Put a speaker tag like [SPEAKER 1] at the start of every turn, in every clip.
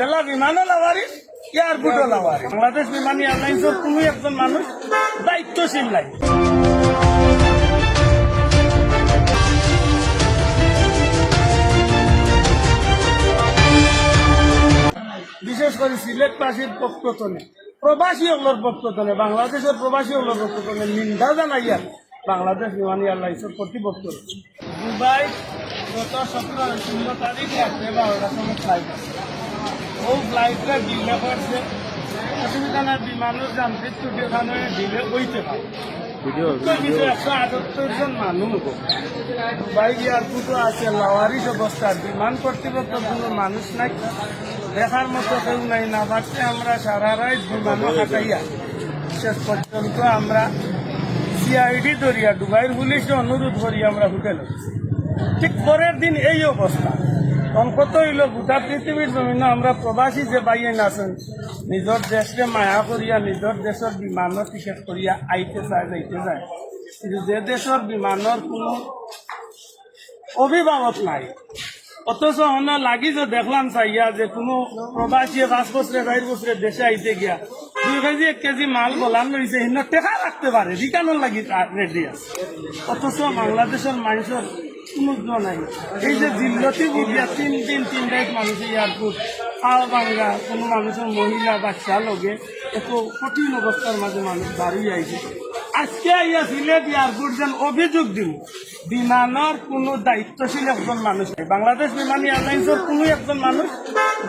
[SPEAKER 1] জেলা বিমানও লাভারি এয়ারপোর্টও লাভারি বাংলাদেশ বিমান এয়ারলাইন্সের কোনো একজন মানুষ দায়িত্বশীল নাই। বিশেষ করে সিলেটবাসীর পক্ষতনে প্রবাসী হলোর পক্ষতনে বাংলাদেশের প্রবাসী হলোর পক্ষতনে নিন্দা জানাইয়া বাংলাদেশ বিমান এয়ারলাইন্সের কর্তৃপক্ষ দুবাই গত সতেরো ষোলো তারিখ রাত্রে সময় ফ্লাইট আছে। ও ফ্লাইটটা ডিলে করছে অসুবিধা নাই বিমানের যান্ত্রিক ত্রুটির কারণে ডিলে হইতে পারে। কিন্তু একশো আটাত্তর জন মানুষ। দুবাই এয়ারপোর্টও আছে লাওয়ারিস অবস্থা। বিমান কর্তৃপক্ষ কোনো মানুষ নাই দেখার মতো কেউ নাই। না পারছে আমরা সারা রাত বিমানও কাটাইয়া শেষ পর্যন্ত আমরা সিআইডি ধরিয়া দুবাইয়ের পুলিশে অনুরোধ করি আমরা হোটেলে। ঠিক পরের দিন এই অবস্থা। অঙ্কত হইল গোটা পৃথিবীর জমিন আমরা প্রবাসী যে বাইন আছেন নিজের দেশকে মায়া করিয়া নিজের দেশের বিমানের টিকেট করিয়া আইতে চায় যাইতে যায়। কিন্তু যে দেশের বিমানের কোনো অভিভাবক নাই। অথচ অন্য লাগি যে দেখলাম চাইয়া যে কোনো প্রবাসী পাঁচ বছরে চার বছরে দেশে আইতে গিয়া। দুই কেজি, এক কেজি মাল বলান রয়েছে হিন্ন টেকা রাখতে পারে রিটার্নের লাগি রেডি আছে। অথচ বাংলাদেশের মানুষের জ নাই। এই যে জিল্লতি বুঝিয়া তিন দিন তিন রাত মানুষের এয়ারপোর্ট খাওয়া বাঙ্গা কোনো মানুষের মহিলা বাচ্চা লগে এত কঠিন অবস্থার মাঝে মানুষ দাঁড়িয়ে আইছে আজকে আইয়া সিলেট এয়ারপোর্ট যেন অভিযোগ দিব বিমানের কোনো দায়িত্বশীল একজন মানুষ নাই। বাংলাদেশ বিমান এয়ারলাইন্সের কোনো একজন মানুষ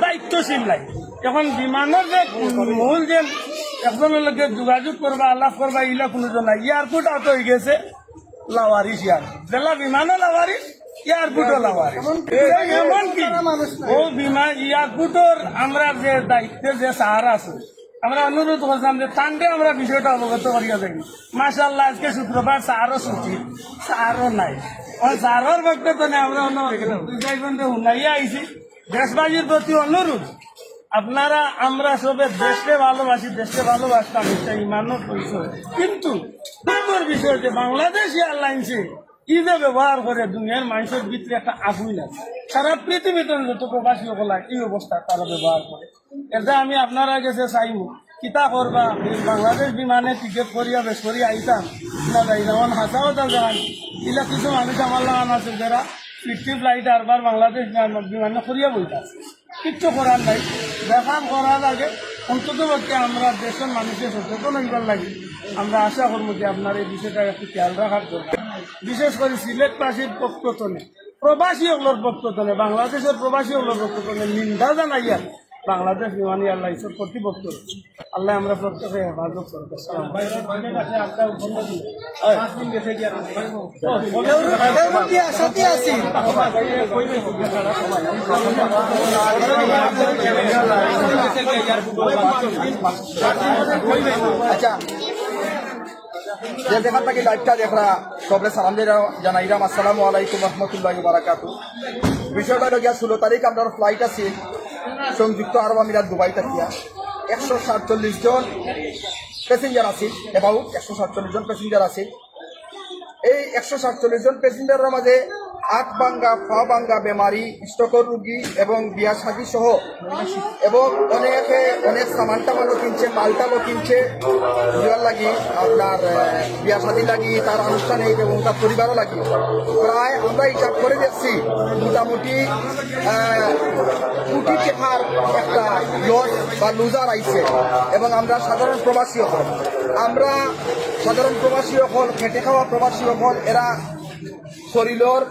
[SPEAKER 1] দায়িত্বশীল নাই। এখন বিমানের যে মূল যে একজনের লগে যোগাযোগ করবা আলাপ করবা ইলা কোনো নাই। এয়ারপোর্ট আউট হয়ে গেছে। লাওয়ারিস ইয়ার। জেলা বিমানও লাওয়ারিস এয়ারপোর্টও লাওয়ারিস এমন কি? ও বিমান এয়ারপোর্টর আমরা যে দায়িত্বে যে সাহার আছে আমরা অনুরোধ করছিলাম যে তান্ডে আমরা বিষয়টা অবগত করিয়া যাই মাসাল্লাহ আজকে শুক্রবার সারও ছুটি সারও নাই। সারর বক্তব্য নেই আমরা হুনাইয়া আইছি। দেশবাসীর প্রতি অনুরোধ আপনারা আমরা সবে দেশকে ভালোবাসি দেশকে ভালোবাসতাম এটা পরিচয় কিন্তু দুঃখের বিষয় যে বাংলাদেশ এয়ারলাইন্সে কি যে ব্যবহার করে দুনিয়ার মানুষের ভিতরে একটা আগুন আছে। সারা পৃথিবীতে যত প্রবাসী সকল এই অবস্থা তারা ব্যবহার করে। এটা আমি আপনারা কাছে চাইব, কিতা করবা? বাংলাদেশ বিমানে টিকিট করিয়া বেশ করিয়া আইতাম। না যাই যেমন হাসাও তা জান এগুলা কিছু মানুষ আমার লাগান আছে যারা ফিফটি ফ্লাইট আরবার বাংলাদেশ বিমানে করিয়া বইতে আছে কিচ্ছু করার নাই। দেখান করার আগে অন্তত পক্ষে আমরা দেশের মানুষের সচেতন হইবার লাগে। আমরা আশা করব যে আপনার এই বিষয়টা একটু খেয়াল রাখার দরকার। বিশেষ করে সিলেটবাসীর পক্ষতনে প্রবাসী হলোর পক্ষতনে বাংলাদেশের প্রবাসী হলোর পক্ষতনে নিন্দা জানাইয়া বাংলাদেশ বিমান এয়ারলাইন্সের কর্তৃপক্ষ। আল্লাহ আমরা প্রত্যেকে হেফাজত
[SPEAKER 2] আছি আচ্ছা। যে দেখরা সবরে সালাম জানাইলাম আসসালামু আলাইকুম রহমতুল্লাহ বারাকাতু বিষয়টা গিয়া ষোলো তারিখ আমরা ফ্লাইট আছে। সংযুক্ত আরব আমিরাত দুবাই থাকিয়া একশো সাতচল্লিশ জন প্যাসেঞ্জার আছে, এবাউট একশো সাতচল্লিশ জন প্যাসেঞ্জার আছে। এই একশো সাতচল্লিশ জন প্যাসেঞ্জারের মাঝে আট বাঙ্গা ফা বাঙ্গা বেমারি স্টকর রুগী এবং বিয়া সাজি সহ। এবং অনেকে, অনেক সামান টামানও কিনছে মাল টালও কিনছে। বিয়ার লাগি আপনার বিয়া সাদি লাগি, তার আনুষ্ঠানিক এবং তার পরিবারও লাগি। প্রায় আমরা হিসাব করে দেখছি, মোটামুটি কোটি টাকার একটা লস বা লুজার আইছে। এবং আমরা সাধারণ প্রবাসী হল। আমরা সাধারণ প্রবাসী হল, খেটে খাওয়া প্রবাসী হল, এরা শরীরের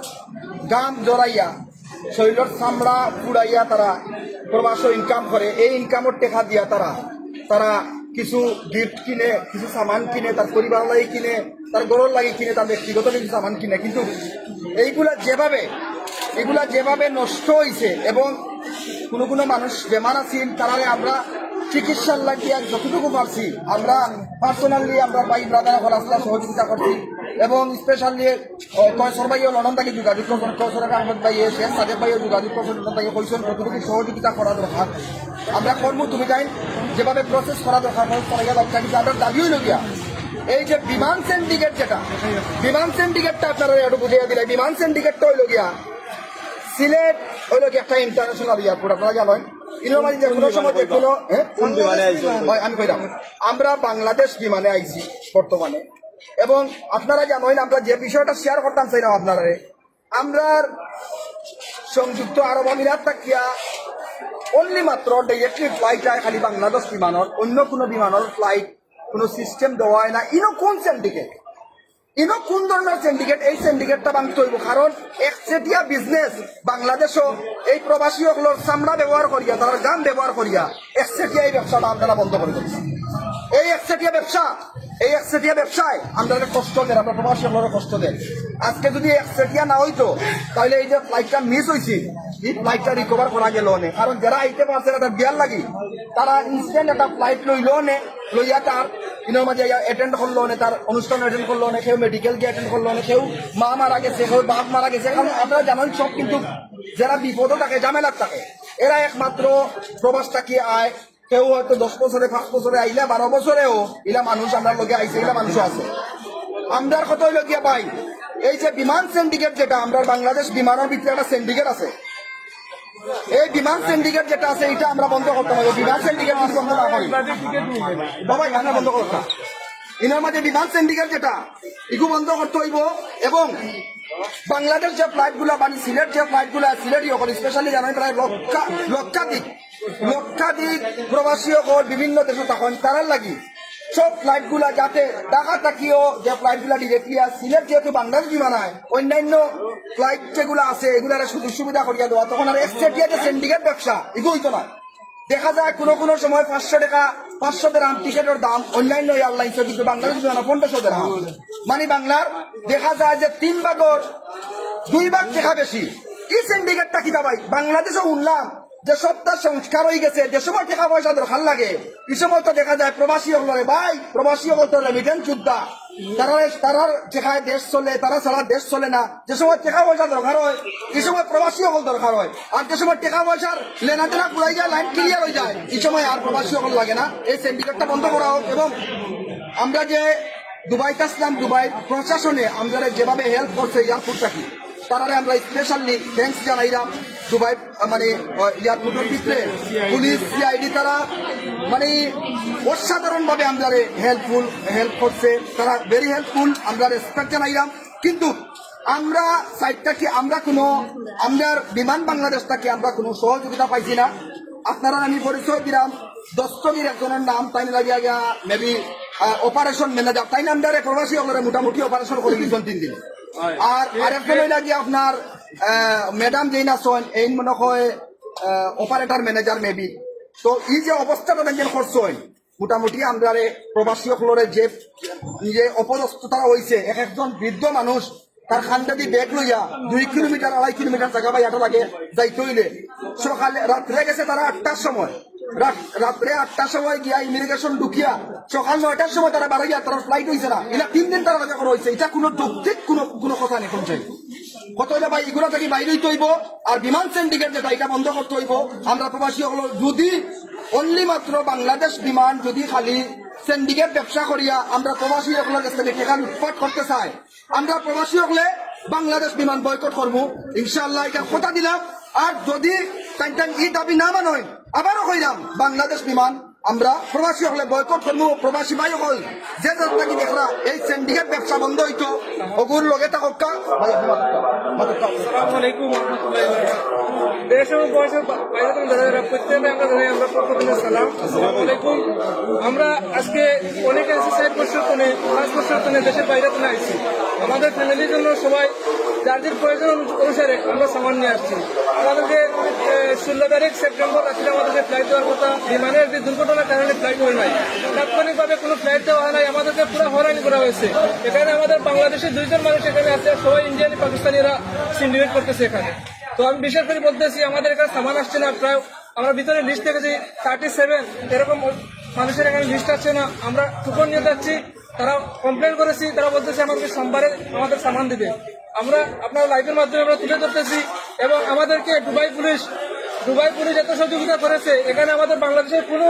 [SPEAKER 2] গাম জড়াইয়া, শরীরের চামড়া পুড়াইয়া তারা প্রবাস ইনকাম করে। এই ইনকামের টেকা দিয়া তারা তারা কিছু গিফট কিনে, কিছু সামান কিনে, তার পরিবার লাগি কিনে, তার গরর লাগি কিনে, তার ব্যক্তিগত কিছু সামান কিনে। কিন্তু এইগুলা যেভাবে এগুলা যেভাবে নষ্ট হয়েছে এবং কোনো কোনো মানুষ বেমার আছেন তারারে আমরা চিকিৎসার লাগিয়ে যতটুকু পারছি, আমরা পার্সোনালি আমরা ভাই ব্রাদার হলাসলা, সহযোগিতা করছি। এবং স্পেশালি কয়সর ভাইও লন্ডন থেকে যোগাযোগ করছেন কয়সর আহমদ ভাই শেখ সাদেক ভাইও যোগাযোগ করছেন লন্ডন থেকে কইছেন কতটুকু সহযোগিতা করা দরকার। আমরা কর্ম তুমি যাই যেভাবে প্রসেস করা দরকার প্রসেস করা গিয়া দরকার কিন্তু আমরা দাবি হইল গিয়া এই যে বিমান সিন্ডিকেট যেটা বিমান সিন্ডিকেটটা আপনারা একটু বুঝিয়ে দিলে বিমান সিন্ডিকেটটা হইল গিয়া সিলেট হইল কি একটা ইন্টারন্যাশনাল এয়ারপোর্ট আপনারা জানেন হ্যাঁ? আমরা বাংলাদেশ বিমানে আইছি বর্তমানে। এবং আপনারা জানেন আমরা যে বিষয়টা শেয়ার করতাম চাইলাম আপনারা আমরা সংযুক্ত আরব আমিরাত থাকিয়া অনলি মাত্র ডাইরেক্টলি ফ্লাইট আয় খালি বাংলাদেশ বিমানের, অন্য কোনো বিমানের ফ্লাইট কোনো সিস্টেম দেওয়া হয় না। ইনো কোন সিন্ডিকেট ইনো কোন ধরনের সিন্ডিকেট এই সিন্ডিকেটটা ভাঙতে হইব, কারণ একচেটিয়া বিজনেস বাংলাদেশও এই প্রবাসী সকলের চামড়া ব্যবহার করিয়া, তার গান ব্যবহার করিয়া একচেটিয়া এই ব্যবসাটা আপনারা বন্ধ করে দিচ্ছে এই একচেটিয়া ব্যবসা, এই একচেটিয়া ব্যবসায় আমরা কষ্ট দেন, আমরা প্রবাসী সকলের কষ্ট দেন। আজকে যদি একচেটিয়া না হইতো, তাহলে এই যে ফ্লাইটটা মিস হয়েছে এই ফ্লাইটটা রিকভার করা গেল নে কারণ যারা আইতে পারছে তার বিয়ার লাগি, তারা ইনস্ট্যান্ট একটা ফ্লাইট লইল নে লইয়া তার ইনোর মাঝে অ্যাটেন্ড করল নে তার অনুষ্ঠান অ্যাটেন্ড করল নে কেউ মেডিকেল গিয়ে অ্যাটেন্ড করল নে কেউ মা মারা গেছে, কেউ বাপ মারা গেছে। কারণ আপনারা জানেন সব কিন্তু যারা বিপদও থাকে, ঝামেলার থাকে, এরা একমাত্র প্রবাস থাকি আয় কেউ হয়তো দশ বছরে, পাঁচ বছরে আইলে বারো বছরেও ইলা মানুষ আমরা লগে আইছে ইলা মানুষও আছে। আমরার এই যে বিমান সিন্ডিকেট যেটা আমরা বাংলাদেশ বিমানের ভিতরে একটা সিন্ডিকেট আছে। এই বিমান সিন্ডিকেট যেটা আছে এটা আমরা বন্ধ করতে হবে বিমান সিন্ডিকেট বন্ধ না। বাবা এখানে বন্ধ করতে। মাঝে বিমান সিন্ডিকেট যেটা ইগু বন্ধ করতে হইব এবং বাংলাদেশ যে ফ্লাইটগুলা মানে সিলেট যে ফ্লাইটগুলা, সিলেট স্পেশালি জানেন প্রায় লক্ষা, লক্ষাধিক লক্ষাধিক প্রবাসী সকল বিভিন্ন দেশে তখন তারার লাগি। সব ফ্লাইটগুলা যাতে ঢাকা থাকিও, যে ফ্লাইটগুলা ডিরেক্টলি আর সিলেট যেহেতু বাংলাদেশ বিমানায় অন্যান্য ফ্লাইট যেগুলো আছে, এগুলার সুযোগ সুবিধা করিয়া দেওয়া। তখন আর এক্সট্রেটিয়া যে সিন্ডিকেট ব্যবসা এগুলো হইতো না। দেখা যায় কোনো কোনো সময় পাঁচশো টাকা, পাঁচশো দেরাম টিকেটের দাম অন্যান্য এয়ারলাইন্সের, কিন্তু বাংলাদেশ বিমানে পনেরোশো দেরাম। মানে বাংলার দেখা যায় যে তিন ভাগর দুই ভাগ টাকা বেশি। এই সিন্ডিকেটটা কি ভাই? বাংলাদেশে উঠলাম যে সপ্তাহ সংস্কার হয়ে গেছে, যে সময় টাকা পয়সা দরকার লাগে, এই দেখা যায় প্রবাসী হলরে ভাই, প্রবাসী হল তো রেমিটেন্স যোদ্ধা। তারা তারার যেখানে দেশ চলে, তারা ছাড়া দেশ চলে না। যে সময় টাকা পয়সা দরকার হয়, এই সময় প্রবাসী হল দরকার হয়। আর যে সময় টাকা পয়সার লেনা দেনা পুরাই যায় লাইন ক্লিয়ার হয়ে যায়, এই সময় আর প্রবাসী হল লাগে না। এই সিন্ডিকেটটা বন্ধ করা হোক এবং আমরা যে দুবাইতে আসলাম, দুবাই প্রশাসনে আমরা যেভাবে হেল্প করছে এয়ারপোর্ট থাকি তারারে আমরা স্পেশালি থ্যাংকস জানাইলাম। দুবাই মানে এয়ারপোর্টের ভিতরে পুলিশ সিআইডি তারা মানে অসাধারণ ভাবে আমরা হেল্পফুল হেল্প করছে। তারা ভেরি হেল্পফুল আমরা রেসপেক্ট জানাইলাম। কিন্তু আমরা সাইডটা কি আমরা কোনো আমাদের বিমান বাংলাদেশ থেকে আমরা কোনো সহযোগিতা পাইছি না। আপনারা আমি পরিচয় দিলাম। দস্তগীর একজনের নাম তাই লাগিয়া গিয়া মেবি অপারেশন ম্যানেজার তাই নাম ডারে প্রবাসী মোটামুটি অপারেশন করে দিয়েছেন তিন দিন। আর আরেকজন হইলা গিয়া আপনার? ম্যাডাম যেই নাচন এই মনে হয় অপারেটর ম্যানেজার মেবি তো এই যে অবস্থাটা দেখেন হয় মোটামুটি আমরা প্রবাসী সকলরে যে যে অপদস্থতা হয়েছে এক একজন বৃদ্ধ মানুষ, তার খান্দাদি ব্যাগ লইয়া দুই কিলোমিটার, আড়াই কিলোমিটার জায়গা পাই এটা লাগে, যাইতে হইলে। সকালে রাত্রে গেছে তারা আটটার সময়। রাত- রাত্রে আটটার সময় গিয়া ইমিগ্রেশন ঢুকিয়া, সকাল নয়টার সময় তারা বাড়াইয়া তারা ফ্লাইট হয়েছে না। এটা তিন দিন তারা দেখা করা হয়েছে এটা কোনো যৌক্তিক কোনো কোনো কথা নেই, কোন কত ভাই এগুলো থেকে বাইরে হইব? আর বিমান সিন্ডিকেট যেটা এটা বন্ধ করতে হইব, আমরা প্রবাসী হলো যদি অনলি মাত্র বাংলাদেশ বিমান যদি খালি সিন্ডিকেট ব্যবসা করিয়া আমরা প্রবাসী সকলের কাছ থেকে টাকা লুটপাট করতে চাই, আমরা প্রবাসী হলে বাংলাদেশ বিমান বয়কট করব। ইনশাআল্লাহ এটা কথা দিলাম। আর যদি ই দাবি না মানয়, আবারও কইলাম, বাংলাদেশ বিমান আমরা প্রবাসী হলে বয়কট করব প্রবাসী ভাই হল যে যাত্রা দেখলা, এই সিন্ডিকেট ব্যবসা বন্ধ হইতো, অগুর লগে থাকা
[SPEAKER 3] আমরা আজকে অনেকে আছে ষাট বছর তনে পাঁচ বছর তনে দেশের বাইরে তনে আইছি আমাদের ফ্যামিলির জন্য সবাই যার প্রয়োজন অনুসারে আমরা সামান নিয়ে আসছি। আমাদেরকে ষোলো তারিখ সেপ্টেম্বর রাত্রে আমাদেরকে ফ্লাইট দেওয়ার কথা। বিমানের যে দুর্ঘটনার কারণে ফ্লাইট হয় নাই। তাৎক্ষণিকভাবে কোনো ফ্লাইট দেওয়া হয় নাই। আমাদেরকে পুরো হয়রানি করা হয়েছে। এখানে আমাদের বাংলাদেশের দুইজন মানুষ এখানে আছে সবাই ইন্ডিয়ানি পাকিস্তানিরা সিন্ডিকেট করতেছে এখানে। তো আমি বিশেষ করে বলতেছি, আমাদের এখানে সামান আসছে না। প্রায় আমরা ভিতরে লিস্ট দেখেছি থার্টি সেভেন এরকম মানুষের এখানে লিস্ট আসছে না। আমরা টুকন নিয়ে যাচ্ছি, তারা কমপ্লেন করেছি, তারা বলতেছে আমাদেরকে সোমবারে আমাদের সামান দিবে। আমরা আপনার লাইভের মাধ্যমে আমরা তুলে ধরতেছি, এবং আমাদেরকে দুবাই পুলিশ দুবাই পুলিশ এত সহযোগিতা করেছে, এখানে আমাদের বাংলাদেশের কোনো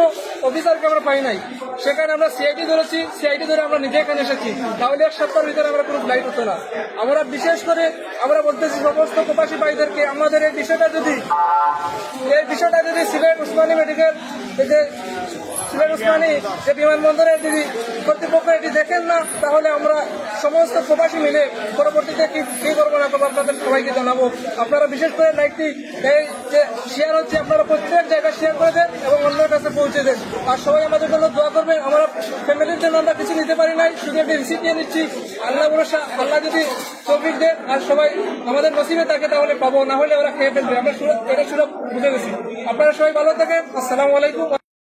[SPEAKER 3] অফিসারকে আমরা পাই নাই। সেখানে আমরা সিআইটি ধরেছি সিআইডি ধরে আমরা নিজে এখানে এসেছি। তাহলে এক সপ্তাহের ভিতরে আমরা কোনো ফ্লাইট হতো না। আমরা বিশেষ করে, আমরা বলতেছি সমস্ত প্রবাসী ভাইদেরকে, আমাদের এই বিষয়টা যদি এই বিষয়টা যদি সিলেট উসমানী মেডিকেল যে সিলেট উসমানী যে বিমানবন্দরে যদি কর্তৃপক্ষ এটি দেখেন না, তাহলে আমরা সমস্ত প্রবাসী মিলে পরবর্তীতে কি কি করব না করব আপনাদের সবাইকে জানাব। আপনারা বিশেষ করে লাইকটি এই যে শেয়ার হচ্ছে, আপনারা প্রত্যেক জায়গায় শেয়ার করে দেন এবং অন্যের কাছে পৌঁছে দেন। আর সবাই আমাদের জন্য দোয়া করবেন আমরা ফ্যামিলির জন্য আমরা কিছু নিতে পারি নাই, শুধু একটি রিসিপ্ট নিয়ে নিচ্ছি। আল্লাহ ভরসা, আল্লাহ যদি তৌফিক দেন, আর সবাই আমাদের নসিবে থাকে, তাহলে পাবো, না হলে ওরা খেয়ে ফেলবে। আমরা সুরত, এটা সুরত বুঝে গেছি। আপনারা সবাই ভালো থাকেন, আসসালামু আলাইকুম।